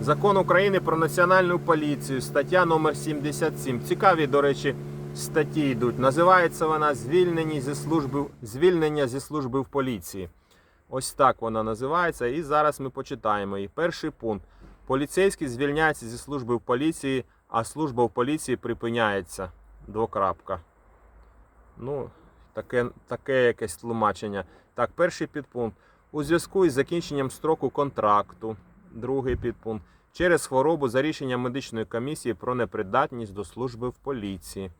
Закон України про національну поліцію, стаття номер 77. Цікаві, до речі, статті йдуть. Називається вона звільнення зі служби, звільнення зі служби в поліції. Ось так вона називається. І зараз ми почитаємо її. Перший пункт. Поліцейський звільняється зі служби в поліції, а служба в поліції припиняється. Двокрапка. Ну, таке, таке якесь тлумачення. Так, перший підпункт. У зв'язку із закінченням строку контракту. Другий підпункт. Через хворобу за рішенням медичної комісії про непридатність до служби в поліції.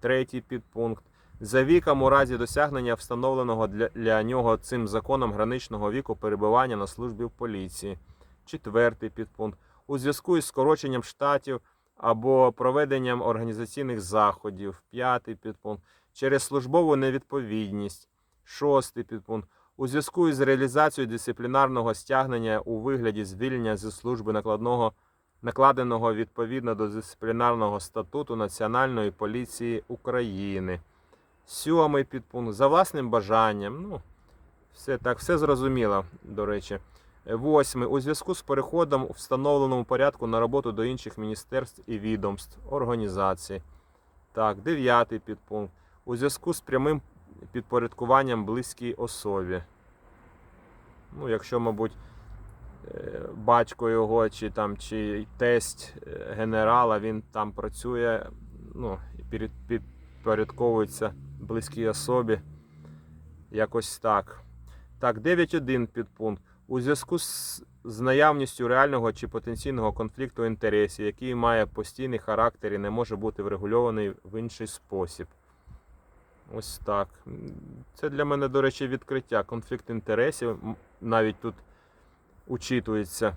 Третій підпункт. За віком у разі досягнення встановленого для, для нього цим законом граничного віку перебування на службі в поліції. Четвертий підпункт. У зв'язку із скороченням штатів або проведенням організаційних заходів. П'ятий підпункт. Через службову невідповідність. Шостий підпункт. У зв'язку із реалізацією дисциплінарного стягнення у вигляді звільнення зі служби накладного, накладеного відповідно до дисциплінарного статуту Національної поліції України. Сьомий підпункт. За власним бажанням. Ну, все так, все зрозуміло, до речі. Восьмий. У зв'язку з переходом у встановленому порядку на роботу до інших міністерств і відомств, організацій. Так, дев'ятий підпункт. У зв'язку з прямим підпорядкуванням близькій особі. Ну, якщо, мабуть, е, батько його чи там чи тесть е, генерала, він там працює, ну, підпорядковується близькій особі. Якось так. Так, 9.1 підпункт. У зв'язку з, з наявністю реального чи потенційного конфлікту інтересів, який має постійний характер і не може бути врегульований в інший спосіб. Ось так. Це для мене, до речі, відкриття. Конфлікт інтересів навіть тут учитується.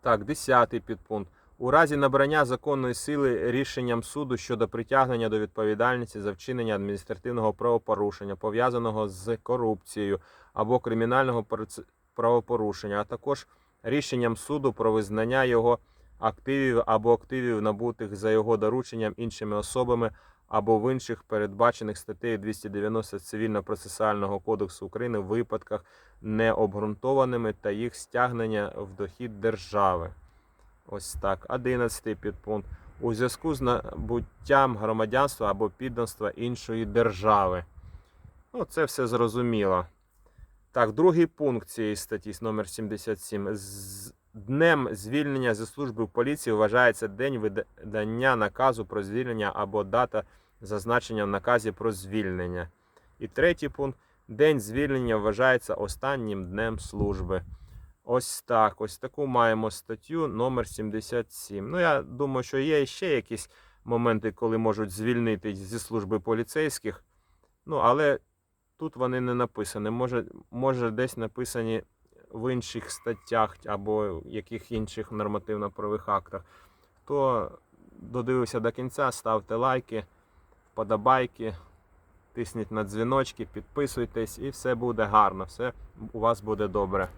Так, 10 підпункт. У разі набрання законної сили рішенням суду щодо притягнення до відповідальності за вчинення адміністративного правопорушення, пов'язаного з корупцією або кримінального правопорушення, а також рішенням суду про визнання його активів або активів, набутих за його дорученням іншими особами або в інших передбачених статтею 290 Цивільно-процесуального кодексу України випадках необґрунтованими та їх стягнення в дохід держави. Ось так. 11 підпункт. У зв'язку з набуттям громадянства або підданства іншої держави. Ну, це все зрозуміло. Так, другий пункт цієї статті номер 77. Днем звільнення зі служби в поліції вважається день видання наказу про звільнення або дата зазначення в наказі про звільнення. І третій пункт. День звільнення вважається останнім днем служби. Ось так. Ось таку маємо статтю номер 77. Ну, я думаю, що є ще якісь моменти, коли можуть звільнити зі служби поліцейських. Ну, але тут вони не написані. Може, може десь написані в інших статтях або яких інших нормативно-правових актах. то додивився до кінця, ставте лайки, вподобайки, тисніть на дзвіночки, підписуйтесь і все буде гарно, все у вас буде добре.